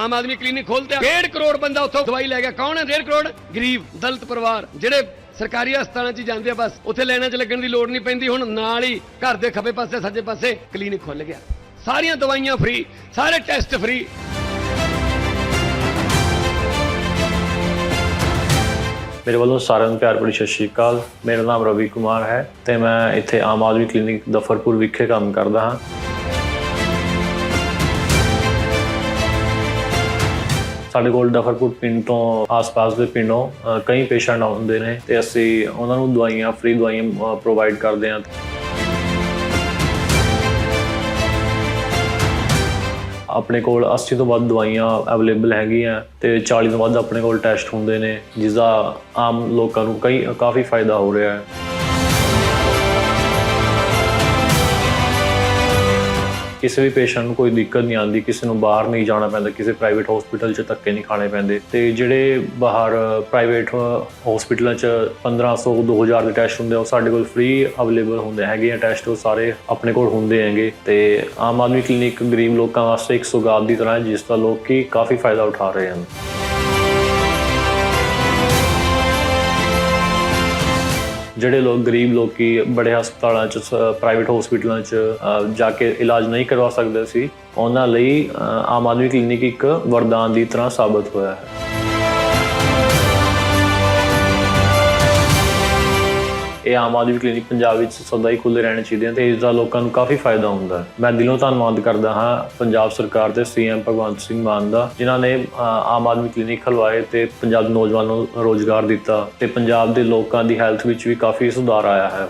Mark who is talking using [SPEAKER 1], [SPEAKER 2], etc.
[SPEAKER 1] Aam Aadmi clinic ਖੋਲ੍ਹਦੇ 1.5 ਕਰੋੜ ਬੰਦਾ ਉੱਥੋਂ ਦਵਾਈ ਲੈ ਗਿਆ। ਕੌਣ ਹੈ 1.5 ਕਰੋੜ? ਗਰੀਬ, ਦਲਿਤ ਪਰਿਵਾਰ। ਜਿਹੜੇ ਸਰਕਾਰੀ ਹਸਪਤਾਲਾਂ 'ਚ ਜਾਂਦੇ ਆ ਬਸ, ਉੱਥੇ ਲਾਈਨਾਂ 'ਚ ਲੱਗਣ ਦੀ ਲੋੜ ਨਹੀਂ ਪੈਂਦੀ। ਹੁਣ ਨਾਲ ਹੀ ਘਰ ਦੇ ਖੱਬੇ ਪਾਸੇ, ਸੱਜੇ ਪਾਸੇ ਕਲੀਨਿਕ ਖੁੱਲ ਗਿਆ। ਸਾਰੀਆਂ ਦਵਾਈਆਂ ਫ੍ਰੀ, ਸਾਰੇ ਟੈਸਟ ਫ੍ਰੀ।
[SPEAKER 2] ਮੇਰੇ ਵੱਲੋਂ ਸਾਰਿਆਂ ਨੂੰ ਪਿਆਰ ਭਰੀ ਸਤਿ ਸ਼੍ਰੀ ਅਕਾਲ। ਮੇਰਾ ਨਾਮ ਰਵੀ ਕੁਮਾਰ ਹੈ ਤੇ ਮੈਂ ਇੱਥੇ ਆਮ ਆਦਮੀ ਕਲੀਨਿਕ ਦਫਰਪੁਰ ਵਿਖੇ ਕੰਮ ਕਰਦਾ ਹਾਂ। ਸਾਡੇ ਕੋਲ ਦਫਰਪੁਰ ਪਿੰਡ ਤੋਂ ਆਸ-ਪਾਸ ਦੇ ਪਿੰਡੋਂ ਕਈ ਪੇਸ਼ੈਂਟ ਆਉਂਦੇ ਨੇ ਤੇ ਅਸੀਂ ਉਹਨਾਂ ਨੂੰ ਦਵਾਈਆਂ, ਫ੍ਰੀ ਦਵਾਈਆਂ ਪ੍ਰੋਵਾਈਡ ਕਰਦੇ ਹਾਂ। ਆਪਣੇ ਕੋਲ 80 ਤੋਂ ਵੱਧ ਦਵਾਈਆਂ ਅਵੇਲੇਬਲ ਹੈਗੀਆਂ ਤੇ 40 ਤੋਂ ਵੱਧ ਆਪਣੇ ਕੋਲ ਟੈਸਟ ਹੁੰਦੇ ਨੇ ਜਿਸ ਦਾ ਆਮ ਲੋਕਾਂ ਨੂੰ ਕਈ, ਕਾਫੀ ਫਾਇਦਾ ਹੋ ਰਿਹਾ ਹੈ। ਕਿਸੇ ਵੀ ਪੇਸ਼ੈਂਟ ਨੂੰ ਕੋਈ ਦਿੱਕਤ ਨਹੀਂ ਆਉਂਦੀ, ਕਿਸੇ ਨੂੰ ਬਾਹਰ ਨਹੀਂ ਜਾਣਾ ਪੈਂਦਾ, ਕਿਸੇ ਪ੍ਰਾਈਵੇਟ ਹਸਪੀਟਲ 'ਚ ਧੱਕੇ ਨਹੀਂ ਖਾਣੇ ਪੈਂਦੇ। ਤੇ ਜਿਹੜੇ ਬਾਹਰ ਪ੍ਰਾਈਵੇਟ ਹਸਪੀਟਲਾਂ 'ਚ 1500 2000 ਦੇ ਟੈਸਟ ਹੁੰਦੇ ਆ, ਉਹ ਸਾਡੇ ਕੋਲ ਫ੍ਰੀ ਅਵੇਲੇਬਲ ਹੁੰਦੇ ਹੈਗੇ ਆ ਟੈਸਟ ਉਹ ਸਾਰੇ ਆਪਣੇ ਕੋਲ ਹੁੰਦੇ ਹੈਗੇ। ਤੇ ਆਮ ਆਦਮੀ ਕਲੀਨਿਕ ਗਰੀਬ ਲੋਕਾਂ ਵਾਸਤੇ ਇੱਕ ਸੁਗਾਤ ਦੀ ਤਰ੍ਹਾਂ ਹੈ, ਜਿਸ ਦਾ ਲੋਕ ਲੋਕੀ ਕਾਫੀ ਫਾਇਦਾ ਉਠਾ ਰਹੇ ਹਨ। ਜਿਹੜੇ ਲੋਕ ਗਰੀਬ ਲੋਕੀ ਬੜੇ ਹਸਪਤਾਲਾਂ ਚ ਪ੍ਰਾਈਵੇਟ ਹਸਪੀਟਲਾਂ ਚ ਜਾ ਕੇ ਇਲਾਜ ਨਹੀਂ ਕਰਵਾ ਸਕਦੇ ਸੀ, ਉਹਨਾਂ ਲਈ ਆਮ ਆਦਮੀ ਕਲੀਨਿਕ ਇੱਕ ਵਰਦਾਨ ਦੀ ਤਰ੍ਹਾਂ ਸਾਬਤ ਹੋਇਆ ਹੈ। ਇਹ ਆਮ ਆਦਮੀ ਕਲੀਨਿਕ ਪੰਜਾਬ ਵਿੱਚ ਸਦਾ ਹੀ ਖੁੱਲ੍ਹੇ ਰਹਿਣੇ ਚਾਹੀਦੇ ਹਨ ਤੇ ਇਸ ਦਾ ਲੋਕਾਂ ਨੂੰ ਕਾਫੀ ਫਾਇਦਾ ਹੁੰਦਾ ਹੈ। ਮੈਂ ਦਿਲੋਂ ਧੰਨਵਾਦ ਕਰਦਾ ਹਾਂ ਪੰਜਾਬ ਸਰਕਾਰ ਤੇ ਸੀਐਮ ਭਗਵੰਤ ਸਿੰਘ ਮਾਨ ਦਾ, ਜਿਨ੍ਹਾਂ ਨੇ ਆਮ ਆਦਮੀ ਕਲੀਨਿਕ ਖਲਵਾਏ ਤੇ ਪੰਜਾਬ ਦੇ ਨੌਜਵਾਨਾਂ ਨੂੰ ਰੋਜ਼ਗਾਰ ਦਿੱਤਾ ਤੇ ਪੰਜਾਬ ਦੇ ਲੋਕਾਂ ਦੀ ਹੈਲਥ ਵਿੱਚ ਵੀ ਕਾਫੀ ਸੁਧਾਰ ਆਇਆ ਹੈ।